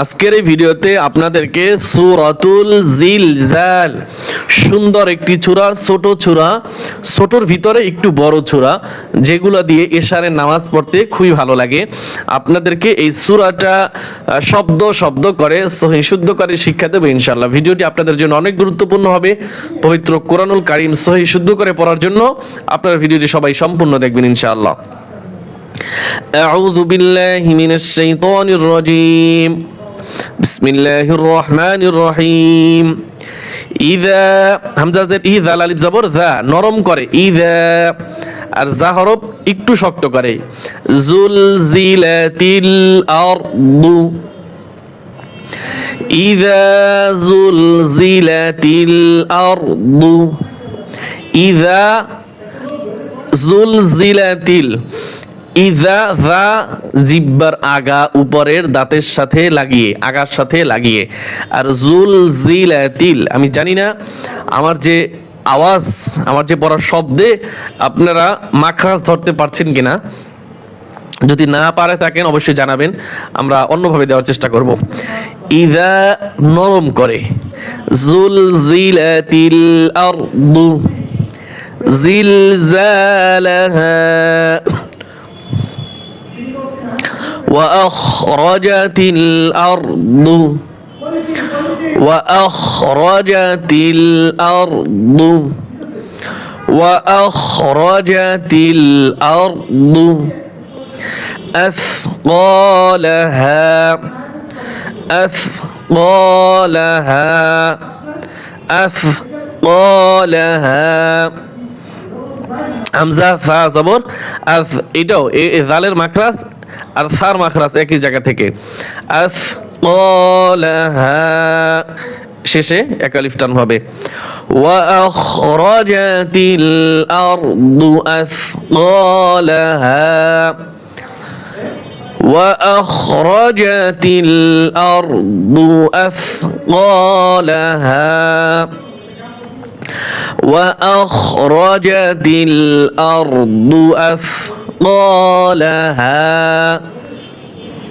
আজকের এই ভিডিওতে আপনাদেরকে সুরাতুল জিলজাল সুন্দর একটি চূড়া ছোট চূড়া ছোটর ভিতরে একটু বড় চূড়া যেগুলো দিয়ে এশারের নামাজ পড়তে খুবই ভালো লাগে আপনাদেরকে এই সূরাটা আহ, শব্দ শব্দ করে সহি শুদ্ধ করে শিক্ষা দেবো ইনশাআল্লাহ ভিডিওটি আপনাদের জন্য অনেক গুরুত্বপূর্ণ হবে পবিত্র কোরআনুল কারিম সহি শুদ্ধ করে পড়ার জন্য আপনারা ভিডিওটি সবাই সম্পূর্ণ দেখবেন ইনশাআল্লাহ أعوذ بالله من الشيطان الرجيم بسم الله الرحمن الرحيم إذا হামজা জের ই জাল আলিফ জবর যা নরম করে ইদা আর যা হরফ একটু শক্ত করে জুলজিলাতিল আরদু إذا زلزلت الأرض إذا জুলজিলাতিল ইজা জা জিব্বার আগা উপরের দাঁতের সাথে লাগিয়ে, আগার সাথে লাগিয়ে। আর জুল জিল তিল আমি জানি না, আমার যে আওয়াজ, আমার যে পড়ার শব্দে আপনারা মাখাজ ধরতে পারছেন কিনা। যদি না পারে থাকেন, অবশ্যই জানাবেন, আমরা অন্যভাবে দেওয়ার চেষ্টা করব। ইজা নরম করে, জুল জিলাতিল জিল জিলজালাহা وأخرجت الأرض وأخرجت الأرض وأخرجت الأرض أثقالها أثقالها أثقالها হামজা সা জবর আস এটাও এ এ জালের মাখরাজ আর সার মাখরাজ একই জায়গা থেকে আস কলাহা শেষে একালিফ টান হবে وأخرجت الأرض أثقالها وأخرجت الأرض أثقالها وأخرجت الأرض أثقالها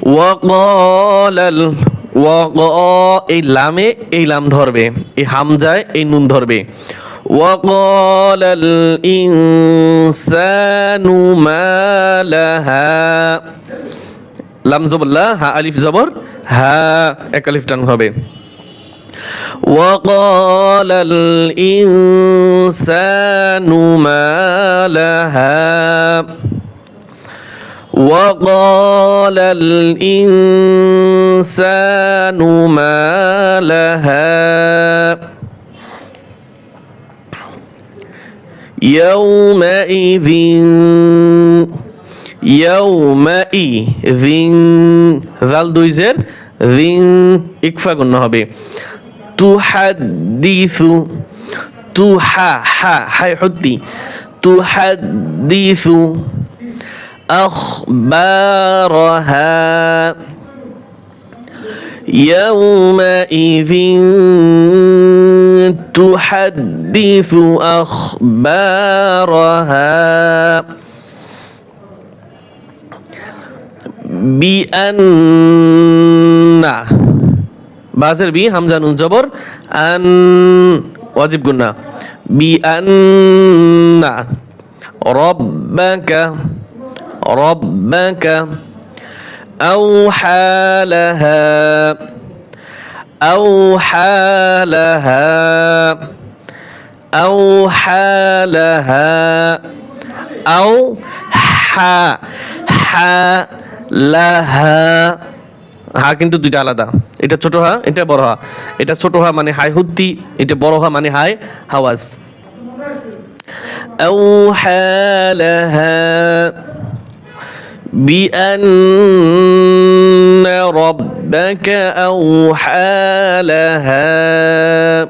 وقال ال وقا এই লামে এই লাম ধরবে এই হামজায় এই নুন ধরবে وقال الإنسان ما لها লাম জবর লা হা আলিফ জবর হা এক আলিফ টান হবে وقال الإنسان ما لها وقال الإنسان ما لها يومئذ يومئذ ذال দুইজের রিং ইকফা গুণ হবে তুহাদ্দিসু তুহা হা হাই হদ্দি তুহাদ্দিসু أخبارها يومئذ تحدث أخبارها بأن বাসের বি হামজা নুন জবর আন ওয়াজিব গুন্না বি আন্না রব্বাকা রব্বাকা أوحى لها أوحى لها أوحى لها أو حا حا لها হা কিন্তু দুইটা আলাদা এটা ছোট হা এটা বড় হা এটা ছোট হা মানে হাই হুদ্দি এটা বড় হা মানে হাই হাওয়াজ أوحى لها بأن ربك أوحى لها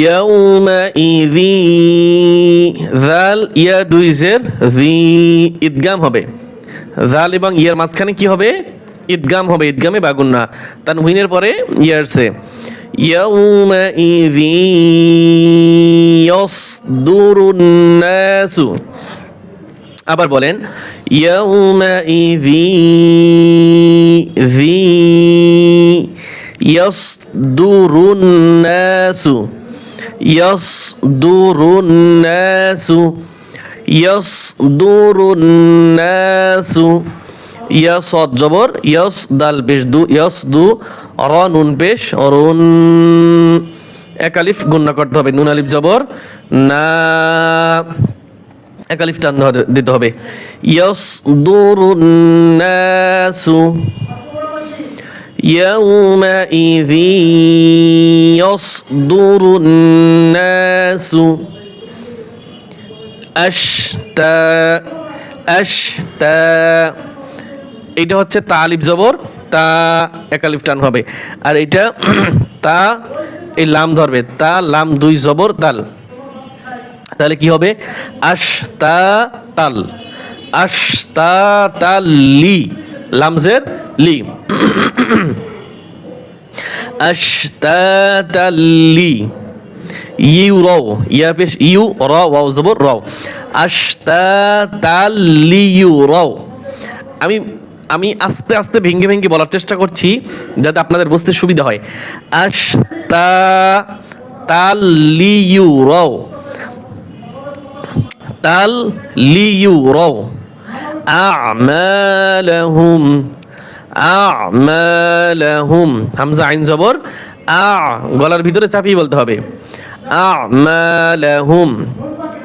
يومئذ জাল ইয়া দুই জের জি ঈদগাম হবে জাল এবং ইয়ার মাঝখানে কি হবে ঈদগাম হবে ঈদগামে বাগুন্না তানহুইনের পরে ইয়ারসে يومئذ يصدر الناس আবার বলেন ইয়াউমাইযি জি ইয়াসদুরুন নাসু ইয়াসদুরুন নাসু ইয়াসদুরুন নাসু ইয়াস অদ জবর ইয়াস দাল পেশ দু ইয়াস দু র নুন পেশ অরুন একালিফ গুণনা করতে হবে নুন আলিফ জবর না একালিফ টান ধরে- দিতে হবে ইয়াস দুরুন নাসু يومئذ يصدر الناس أشتا أشتا এটা হচ্ছে তা আলিফ জবর, তা একালিফ টান হবে। আর এটা তা, এই লাম ধরবে, তা, লাম দুই জবর, তাল। তাহলে কি হবে? আশতা তাল আশতা তাল লি লামজের লি। আশতা তাল লি ইউ রাও ইয়া পেশ, ইউ র ওয়াও জবর, রাও। আশতা তাল লি ইউ রাও। আমি আমি আস্তে আস্তে ভেঙে ভেঙে বলার চেষ্টা করছি যাতে আপনাদের বুঝতে সুবিধা হয়। আশতা তাল লি ইউ রাও তাল লিইউরাও আ'মালাহুম। আ'মালাহুম। হামজা আইন জবর। আ, গলার ভিতরে চাপিয়ে বলতে হবে। আ'মালাহুম।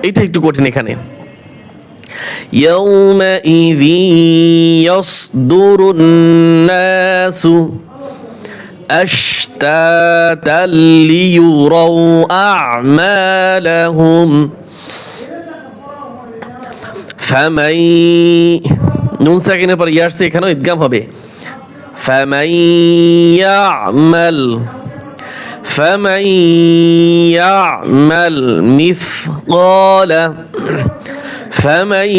এইটা একটু কঠিন এখানে। يومئذ يصدر الناس أشتاتا ليروا أعمالهم فمن নুন সাকিনের পর ইয়ার সে এখানেও ইদগাম হবে فمن يعمل فمن يعمل مثقال فمن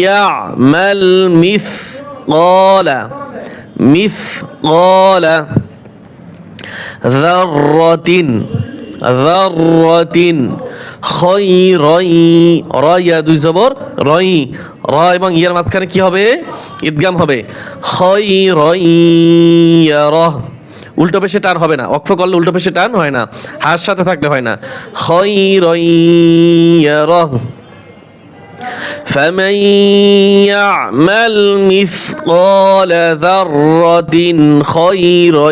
يعمل مثقال مثقال ذرة ذرة خيرا রাইয়া দুই জবর রই র এবং ইয়ার মাঝখানে কি হবে ইদগাম হবে খৈরহ উল্টো পেশে টান হবে না অক্ষ করলে উল্টো পেশে টান হয় না হার সাথে থাকলে হয় না খৈরহ فمن يعمل مثقال ذرة خيرا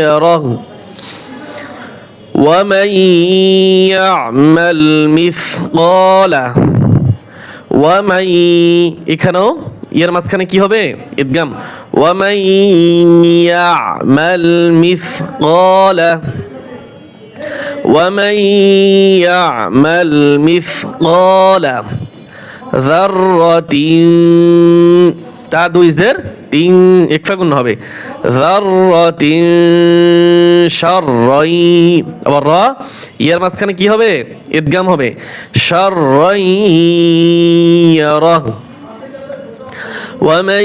يره ومن يعمل مثقال ومن এখানেও এর মাঝখানে কি হবে ইদগাম ومن يعمل مثقال ومن يعمل مثقال ذرة তা দুইজদের তিন একফা গুণ হবে যাররাতিন শাররাই আবার র ইয়ার মাঝখানে কি হবে ইদগাম হবে শাররাই ইয়ারাহু ومن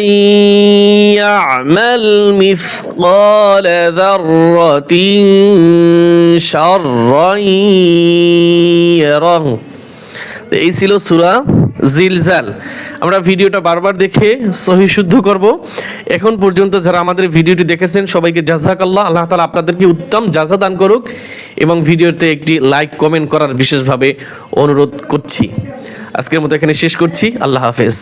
يعمل مثقال ذرة شرا يره তো এই ছিল সুরা জিলজাল আমরা ভিডিওটা বারবার দেখে সহি শুদ্ধ করব এখন পর্যন্ত যারা আমাদের ভিডিওটি দেখেছেন সবাইকে জাজাকাল্লাহ আল্লাহ তালা আপনাদেরকে উত্তম জাজা দান করুক এবং ভিডিওতে একটি লাইক কমেন্ট করার বিশেষভাবে অনুরোধ করছি আজকের মতো এখানে শেষ করছি আল্লাহ হাফেজ